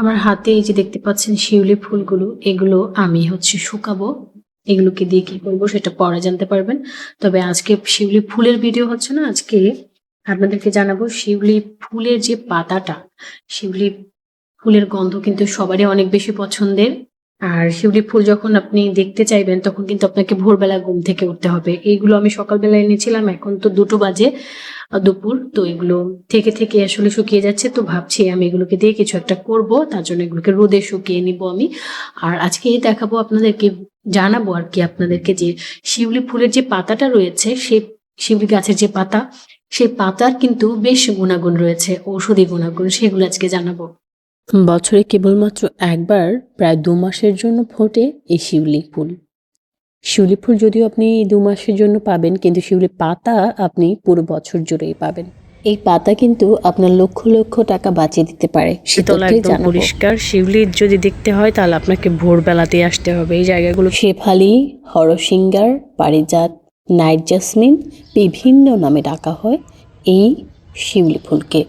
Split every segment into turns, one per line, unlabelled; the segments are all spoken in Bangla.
আমার হাতে এই যে দেখতে পাচ্ছেন শিউলি ফুলগুলো, এগুলো আমি হচ্ছে শুকাবো। এগুলোকে দিয়ে কি করব সেটা পরে জানতে পারবেন। তবে আজকে শিউলি ফুলের ভিডিও হচ্ছে না, আজকে আপনাদেরকে জানাব শিউলি ফুলের যে পাতাটা, শিউলি ফুলের গন্ধ কিন্তু সবারই অনেক বেশি পছন্দের। আর শিউলি ফুল যখন আপনি দেখতে চাইবেন, তখন কিন্তু আপনাকে ভোরবেলা ঘুম থেকে উঠতে হবে। এইগুলো আমি সকালবেলা এনেছিলাম, এখন তো দুটো বাজে। দুপুর, তো এগুলো থেকে থেকে আসলে শুকিয়ে যাচ্ছে, তো ভাবছি আমি এগুলোকে দিয়ে কিছু একটা করব, তার জন্য এগুলোকে রোদে শুকিয়ে নিব আমি। আর আজকে দেখাবো আপনাদেরকে, জানাব আর কি আপনাদেরকে যে শিউলি ফুলের যে পাতাটা রয়েছে, সে শিউলি গাছের যে পাতা সেই পাতার কিন্তু বেশ গুণাগুণ রয়েছে, ঔষধি গুণাগুণ, সেগুলো আজকে জানাব।
বছরে কেবলমাত্র একবার প্রায় দু মাসের জন্য ফোটে এই শিউলি ফুল। শিউলি ফুল যদিও আপনি দু মাসের জন্য পাবেন কিন্তু শিউলি পাতা আপনি পুরো বছর জুড়েই পাবেন। এই পাতা কিন্তু আপনার লক্ষ লক্ষ টাকা বাঁচিয়ে দিতে পারে।
শীতল একদম পরিষ্কার। শিউলির যদি দেখতে হয় তাহলে আপনাকে ভোরবেলাতেই আসতে হবে। এই জায়গাগুলো
শেফালি হরসিঙ্গার পারিজাত নাইট জাসমিন বিভিন্ন নামে ডাকা হয় এই শিউলি ফুলকে।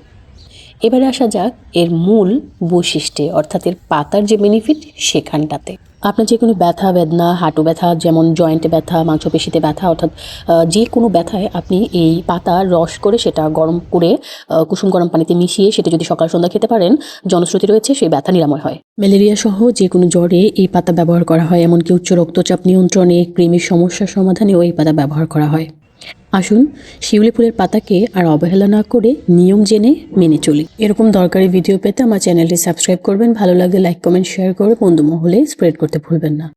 এবারে আসা যাক এর মূল বৈশিষ্ট্যে, অর্থাৎ এর পাতার যে বেনিফিট সেখানটাতে। আপনার যে কোনো ব্যথা, বেদনা, হাঁটু ব্যথা, যেমন জয়েন্টে ব্যথা, মাংসপেশিতে ব্যথা, অর্থাৎ যে কোনো ব্যথায় আপনি এই পাতা রস করে সেটা গরম করে কুসুম গরম পানিতে মিশিয়ে সেটা যদি সকাল সন্ধ্যা খেতে পারেন, জনশ্রুতি রয়েছে সেই ব্যথা নিরাময় হয়। ম্যালেরিয়া সহ যে কোনো জ্বরে এই পাতা ব্যবহার করা হয়, এমনকি উচ্চ রক্তচাপ নিয়ন্ত্রণে কৃমির সমস্যার সমাধানেও এই পাতা ব্যবহার করা হয়। আসুন, শিউলি ফুলের পাতাকে আর অবহেলা না করে নিয়ম জেনে মেনে চলি। এরকম দরকারি ভিডিও পেতে আমার চ্যানেলটি সাবস্ক্রাইব করবেন, ভালো লাগলে লাইক কমেন্ট শেয়ার করে বন্ধু মহলে স্প্রেড করতে ভুলবেন না।